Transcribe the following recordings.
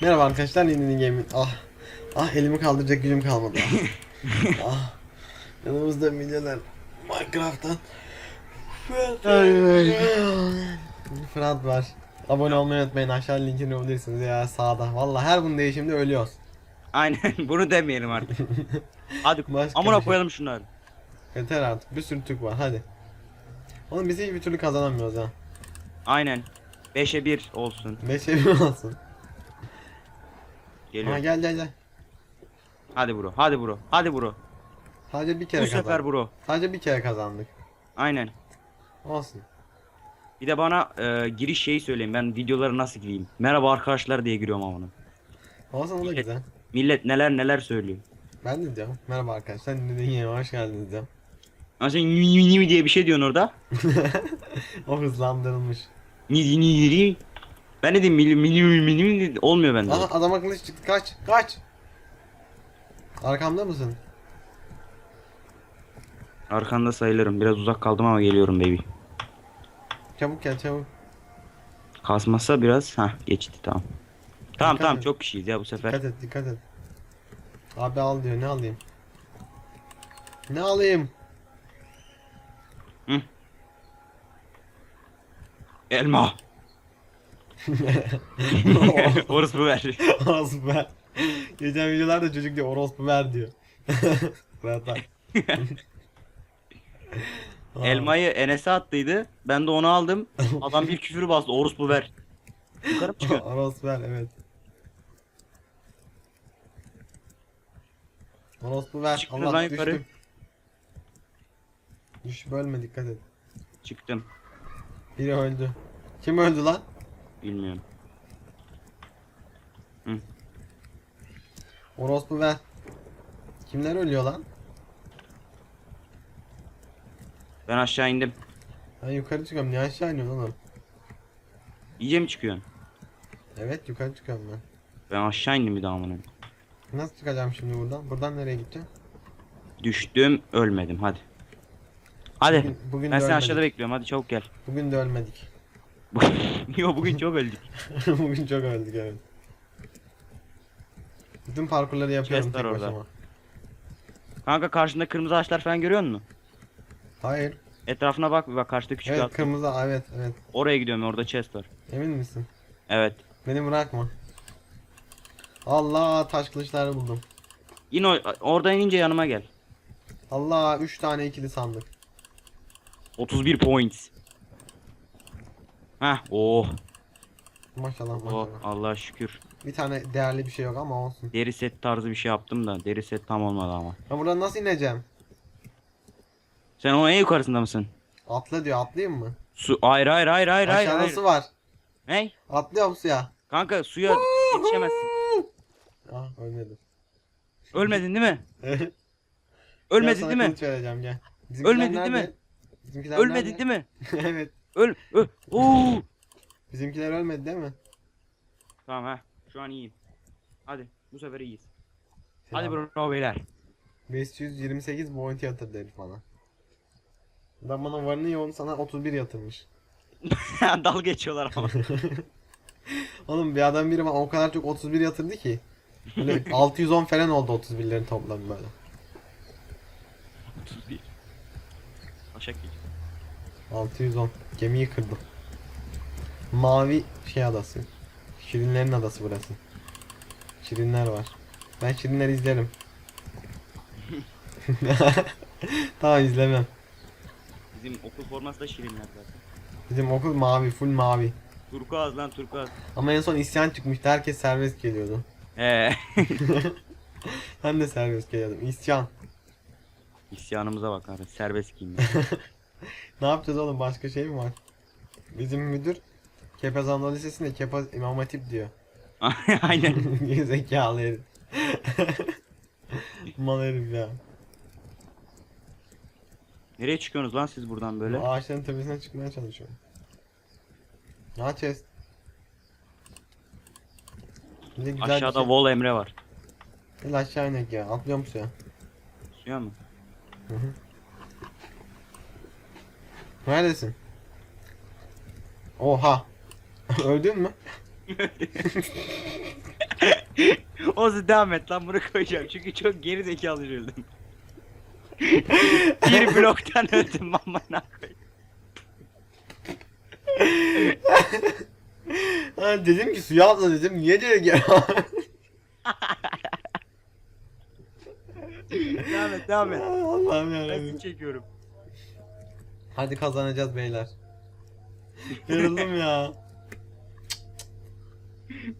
Merhaba arkadaşlar Nini Game'in ah ah elimi kaldıracak gücüm kalmadı. ah yanımızda milyoner Minecraft'tan Fırat var. Abone olmayı unutmayın aşağı linkini bulabilirsiniz ya sağda. Vallahi her bunun değişimde ölüyoruz. Aynen bunu demeyelim artık. Hadi Başka amına şey. koyalım şunları. Yeter artık bir sürü Türk var hadi. Oğlum biz hiçbir türlü kazanamıyoruz ha. Aynen. 5'e 1 olsun. 5 evim olsun. Geliyor. Ha gel gel gel. Hadi bro. Hadi bro. Hadi bro. Sadece bir kere Bu sefer kazandık. bro. Sadece bir kere kazandık. Aynen. Olsun. Bir de bana e, giriş şeyi söyleyin. Ben videoları nasıl gireyim? Merhaba arkadaşlar diye giriyorum ama onu. Olsun o da güzel. Millet neler neler söylüyor. Ben de diyorum. Merhaba arkadaşlar. Nini Game'e hoş geldiniz diyorum. Ama sen ni ni ni diye bir şey diyorsun orada. o hızlandırılmış. Ni ni ni. Ben dedim mini mini mini mini olmuyor bende. Aha adama kılıç çıktı. Kaç. Kaç. Arkamda mısın? Arkanda sayılırım. Biraz uzak kaldım ama geliyorum baby. Çabuk gel çabuk. Kasmazsa biraz. ha geçti tamam. Tamam Dikkat tamam et. çok kişiyiz ya bu sefer. Dikkat et dikkat et. Abi al diyor. Ne alayım? Ne alayım? Elma. Orası bu ver. orospu ver. Geçen videolarda çocuk diyor orospu ver diyor. Aa, Elmayı Enes'e attıydı. Ben de onu aldım. Adam bir küfür bastı. Orospu ver. Yukarı mı çıkıyor? Orospu ver evet. Orospu ver. Allah lan yukarı. düştüm. Düş bölme dikkat et. Çıktım. Biri öldü. Kim öldü lan? Bilmiyorum. Orospu ver. Kimler ölüyor lan? Ben aşağı indim. Ben yukarı çıkıyorum. Niye aşağı iniyorsun oğlum? İyice mi çıkıyorsun? Evet yukarı çıkıyorum ben. Ben aşağı indim bir daha amına. Nasıl çıkacağım şimdi buradan? Buradan nereye gideceğim? Düştüm, ölmedim. Hadi. Hadi. Bugün, bugün Ben de seni ölmedik. aşağıda bekliyorum. Hadi çabuk gel. Bugün de ölmedik. Yo bugün çok öldük. bugün çok öldük evet. Bütün parkurları yapıyorum Chest var tek orada. başıma. Kanka karşında kırmızı ağaçlar falan görüyor musun? Hayır. Etrafına bak bir bak karşıda küçük Evet ağaç. kırmızı evet evet. Oraya gidiyorum orada chest var. Emin misin? Evet. Beni bırakma. Allah taş kılıçları buldum. Yine o- oradan inince yanıma gel. Allah 3 tane ikili sandık. 31 points. Heh oh, Maşallah oh maşallah. Allah şükür. Bir tane değerli bir şey yok ama olsun. Deri set tarzı bir şey yaptım da deri set tam olmadı ama. Ha buradan nasıl ineceğim? Sen o en yukarısında mısın? Atla diyor atlayayım mı? Su hayır hayır hayır hayır hayır. Aşağıda hayır. su var. Ne? Atlıyorum suya. Kanka suya yetişemezsin. Ah ölmedim. Ölmedin değil mi? Ölmedin değil mi? Ölmedin değil mi? Bizimkiler Ölmedin nerede? değil mi? evet. Öl. Öl. Oo. Bizimkiler ölmedi değil mi? Tamam ha. Şu an iyiyim. Hadi bu sefer iyiyiz. Hadi bro beyler. 528 bounty yatırdı herif bana. Adam bana varını yoğun sana 31 yatırmış. Dal geçiyorlar ama. Oğlum bir adam biri bana o kadar çok 31 yatırdı ki. Böyle 610 falan oldu 31'lerin toplamı böyle. 31. Aşak geç. 610. Gemiyi kırdım. Mavi şey adası. Şirinlerin adası burası. Şirinler var. Ben Şirinleri izlerim. tamam izlemem. Bizim okul forması da şirinler zaten. Bizim okul mavi, full mavi. Turkuaz lan turkuaz. Ama en son isyan çıkmıştı. Herkes serbest geliyordu. He. Ben de serbest geliyordum. İsyan. İsyanımıza bak abi. Serbest giyim. Ne yapacağız oğlum? Başka şey mi var? Bizim müdür Kepez Anadolu Lisesi'nde Kepez İmam Hatip diyor. Aynen. Zekalı herif. Mal herif ya. Nereye çıkıyorsunuz lan siz buradan böyle? Bu Ağaçların tepesine çıkmaya çalışıyorum. Ne chest? Bir de güzel Aşağıda bir şey. Vol Emre var. Gel aşağı inek ya. Atlıyorum suya. Suya mı? Hı hı. Neredesin? Oha. Öldün mü? Ozu devam et lan bunu koyacağım çünkü çok geri zekalı öldüm. bir bloktan öldüm amına koyayım. Ha, dedim ki suya atla dedim. Niye direkt gel? Devam et devam et. Allah'ım Ben yarabbim. seni çekiyorum. Hadi kazanacağız beyler. Yoruldum ya.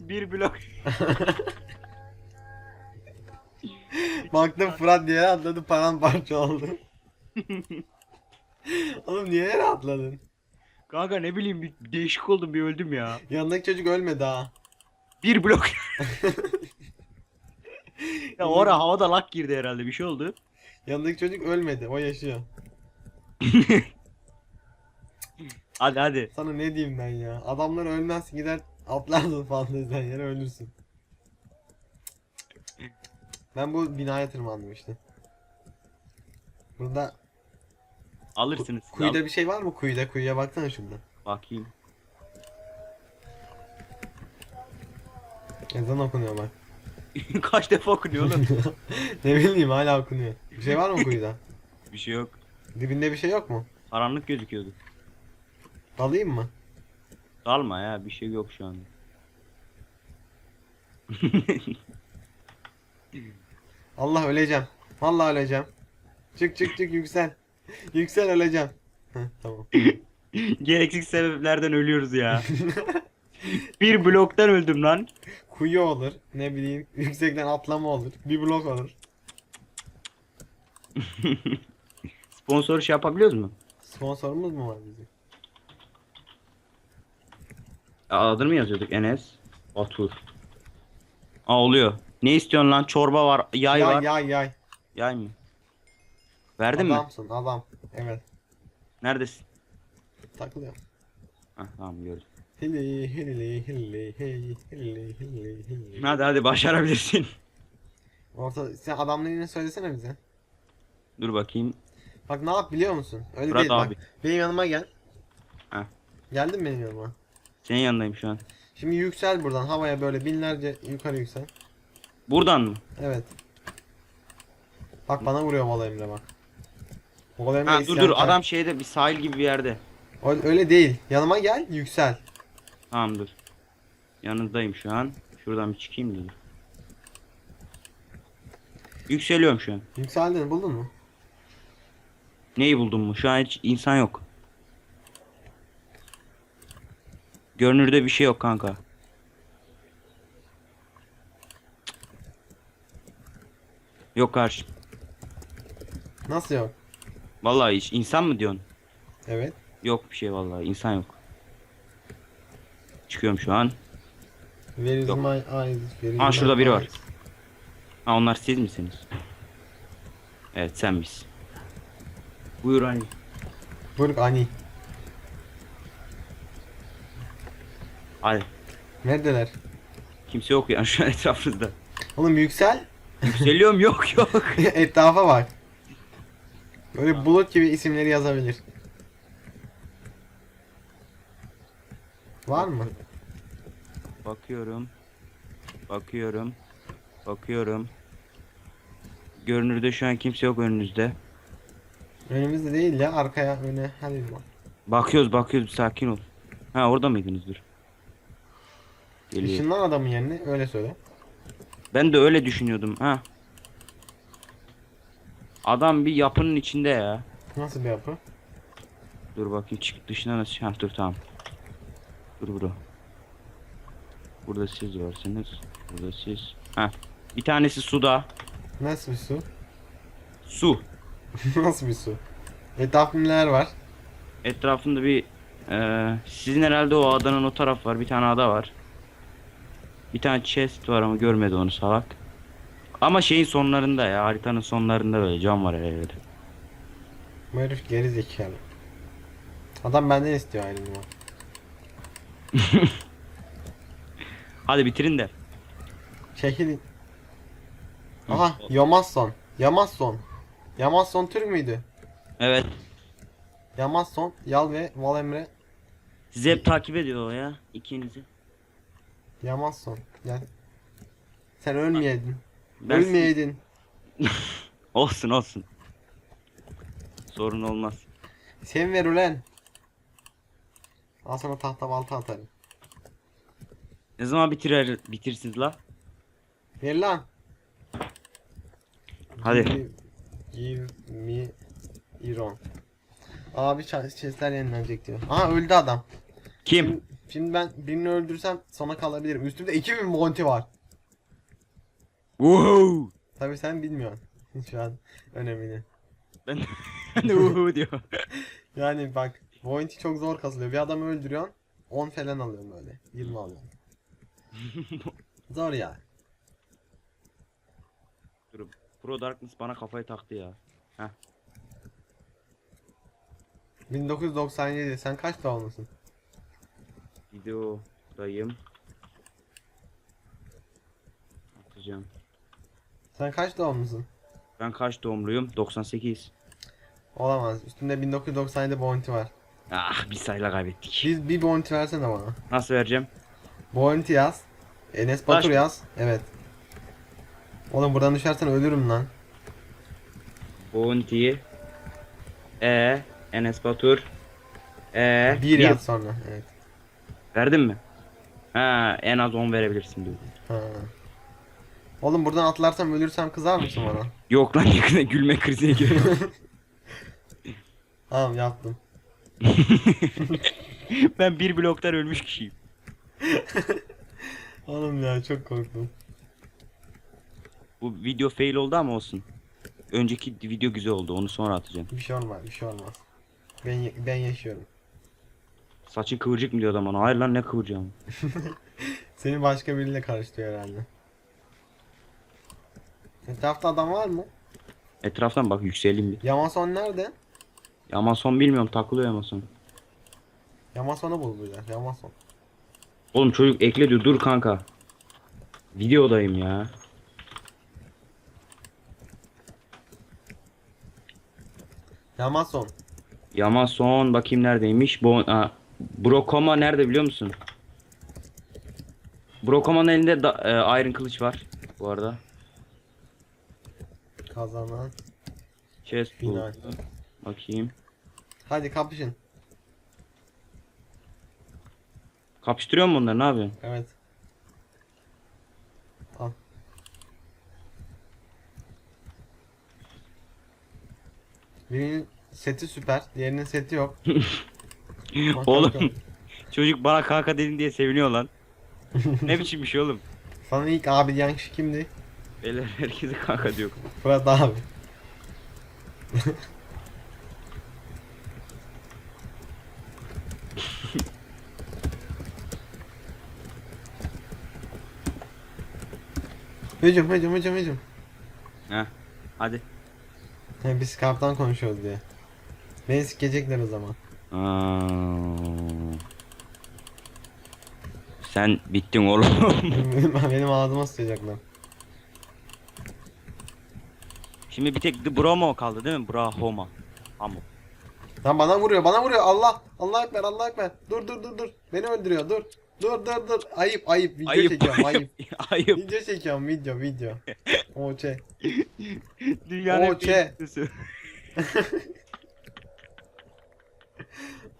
Bir blok. Baktım Fırat diye atladı paramparça oldu. Oğlum niye yere atladın? Kanka ne bileyim bir değişik oldum bir öldüm ya. Yanındaki çocuk ölmedi ha. Bir blok. ya ora havada lak girdi herhalde bir şey oldu. Yanındaki çocuk ölmedi. O yaşıyor. Hadi hadi. Sana ne diyeyim ben ya? Adamlar ölmez gider atlarsın fanteziden yere ölürsün. Ben bu binaya tırmandım işte. Burada Alırsınız. siz, kuyuda al. bir şey var mı? Kuyuda kuyuya baksana şurada. Bakayım. Ezan okunuyor bak. Kaç defa okunuyor oğlum? ne bileyim hala okunuyor. Bir şey var mı kuyuda? bir şey yok. Dibinde bir şey yok mu? Karanlık gözüküyordu. Dalayım mı? Dalma ya bir şey yok şu anda. Allah öleceğim. Vallahi öleceğim. Çık çık çık yüksel. Yüksel öleceğim. Heh, tamam. Gereksiz sebeplerden ölüyoruz ya. bir bloktan öldüm lan. Kuyu olur. Ne bileyim yüksekten atlama olur. Bir blok olur. Sponsor şey yapabiliyoruz mu? Sponsorumuz mu var bizim? Aa, Adını mı yazıyorduk? Enes. Batur. Aa oluyor. Ne istiyorsun lan? Çorba var, yay, yay var. yay yay. Yay mı? Verdin mi? Adamsın adam. Evet. Neredesin? Takılıyor. Hah tamam gördüm. Hili hili hili hey hili hili hili. Hadi hadi başarabilirsin. Orta sen adamlarını söylesene bize. Dur bakayım. Bak ne yap biliyor musun? Öyle Fırat değil abi. bak. Benim yanıma gel. Heh. Geldin mi benim yanıma? Senin yanındayım şu an. Şimdi yüksel buradan havaya böyle binlerce yukarı yüksel. Buradan mı? Evet. Bak bana vuruyor Vala Emre bak. Vala Emre Ha dur dur adam şeyde bir sahil gibi bir yerde. Öyle, öyle değil. Yanıma gel yüksel. Tamam dur. Yanındayım şu an. Şuradan bir çıkayım da dur. Yükseliyorum şu an. Yükseldin buldun mu? Neyi buldun mu? Şu an hiç insan yok. Görünürde bir şey yok kanka. Yok karşı. Nasıl yok? Vallahi hiç insan mı diyorsun? Evet. Yok bir şey vallahi insan yok. Çıkıyorum şu an. Where is Yok. my eyes? Where is Aa, my şurada biri var. eyes? Ha onlar siz misiniz? Evet sen misin? Buyur hani. Burk Ani. Hadi. Neredeler? Kimse yok yani şu an etrafımızda. Oğlum yüksel. Yükseliyorum yok yok. Etrafa bak. Böyle bulut gibi isimleri yazabilir. Var mı? Bakıyorum. Bakıyorum. Bakıyorum. Görünürde şu an kimse yok önünüzde. Önümüzde değil ya arkaya öne hadi bak. Bakıyoruz bakıyoruz bir sakin ol. Ha orada mıydınız dur. Geliyor. Işınlan adamın yerine öyle söyle. Ben de öyle düşünüyordum ha. Adam bir yapının içinde ya. Nasıl bir yapı? Dur bakayım çık dışına nasıl? Ha dur tamam. Dur bro. Burada siz varsınız. Burada siz. Ha. Bir tanesi suda. Nasıl bir su? Su. Nasıl bir su? Etrafında neler var? Etrafında bir eee, sizin herhalde o adanın o taraf var. Bir tane ada var. Bir tane chest var ama görmedi onu salak. Ama şeyin sonlarında ya haritanın sonlarında böyle cam var herhalde. Bu herif geri zekalı. Adam benden istiyor ayrılma. Hadi bitirin de. Çekilin. Aha Yamasson. Yamasson. Yamasson Türk müydü? Evet. Yamasson, Yal ve Valemre Sizi hep takip ediyor o ya. ikinizi. Yamasson. Gel. Sen ölmeyeydin. Ben Ölmeyeydin. olsun olsun. Sorun olmaz. Sen ver ulan. Al sana tahta balta atarım. Ne zaman bitirir bitirsiniz la? Ver lan. Hadi. Give, give me iron. Abi chestler yenilenecek diyor. Aha öldü adam. Kim? Şimdi, ben birini öldürsem sona kalabilirim. Üstümde 2000 bounty var. Woohoo! Tabi sen bilmiyorsun. Şu an önemini. Ben de woohoo diyor. Yani bak bounty çok zor kasılıyor. Bir adamı öldürüyorsun 10 falan alıyorum böyle. 20 alıyorum. zor yani. Dur, Pro Darkness bana kafayı taktı ya. 1997 sen kaç doğumlusun? Videodayım. Atacağım. Sen kaç doğumlusun? Ben kaç doğumluyum? 98. Olamaz. Üstünde 1997 bounty var. Ah bir sayıyla kaybettik. Bir, bir bounty versene bana. Nasıl vereceğim? Bounty yaz. Enes Batur Baş- yaz. Evet. Oğlum buradan düşersen ölürüm lan. Bounty. E. Enes Batur. E. Bir yaz sonra. Evet. Verdin mi? Ha en az 10 verebilirsin diyor. Ha. Oğlum buradan atlarsam ölürsem kızar mısın bana? Yok lan yakında gülme krizine giriyorum. Tamam yaptım. ben bir bloktan ölmüş kişiyim. Oğlum ya çok korktum. Bu video fail oldu ama olsun. Önceki video güzel oldu onu sonra atacağım. Bir şey olmaz, bir şey olmaz. Ben ben yaşıyorum. Saçın kıvırcık mı diyor adam bana? Hayır lan ne kıvıracağım. Seni başka biriyle karıştırıyor herhalde. Etrafta adam var mı? Etraftan bak yükselim bir. Yamason nerede? Yamason bilmiyorum takılıyor Yamason. Yamason'u buldular. Yamason. Oğlum çocuk ekle diyor dur kanka. Videodayım ya. Yamason. Yamason bakayım neredeymiş. Bo ha, Brokoma nerede biliyor musun? Brokoma'nın elinde da, e, Iron kılıç var bu arada. Kazanan. Chest Final. bu. Bakayım. Hadi kapışın. Kapıştırıyor mu bunları ne yapıyorsun? Evet. Al. Birinin seti süper, diğerinin seti yok. Bak Oğlum kanka, çocuk bana kanka dedin diye seviniyor lan. ne biçim bir şey oğlum? Sana ilk abi diyen kişi kimdi? Beyler herkese kanka diyor. Fırat abi. hücum hücum hücum hücum. Heh. Hadi. He, biz Skype'dan konuşuyoruz diye. Beni sikecekler o zaman. Sen bittin oğlum. benim, ağzıma sıçacaklar. Şimdi bir tek Bromo kaldı değil mi? Brahoma. Ama. Lan bana vuruyor, bana vuruyor. Allah, Allah ekber, Allah ekber. Dur dur dur dur. Beni öldürüyor. Dur. Dur dur dur. Ayıp ayıp. Video çekiyorum ayıp. ayıp. Video çekiyorum video video. O şey. Dünyanın Oçe.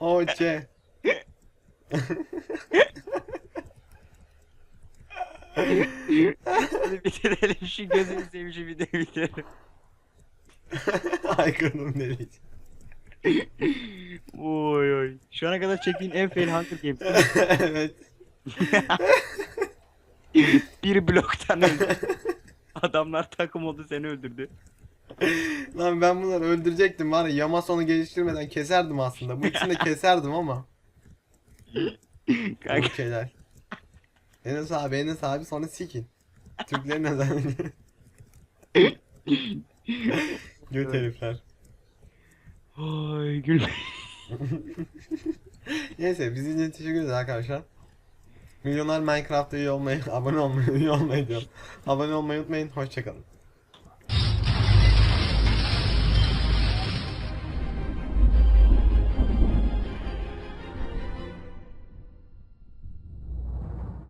O. Hadi bitirelim şu gözünü seveyim şu videoyu bitirelim. Aykırım delici. Oy oy. Şu ana kadar çektiğin en fail Hunger Games. evet. Bir bloktan öldü. Adamlar takım oldu seni öldürdü. Lan ben bunları öldürecektim var ya Yamason'u geliştirmeden keserdim aslında. Bu ikisini de keserdim ama. Kanka. Bu şeyler. Enes abi Enes abi sonra sikin. Türklerin özelliği. Göt herifler. Oy gülme. Neyse izlediğiniz için teşekkür ederiz arkadaşlar. Milyonlar Minecraft'ta üye olmayı, abone olmayı, üye olmayı diyorum. Abone olmayı unutmayın. Hoşçakalın.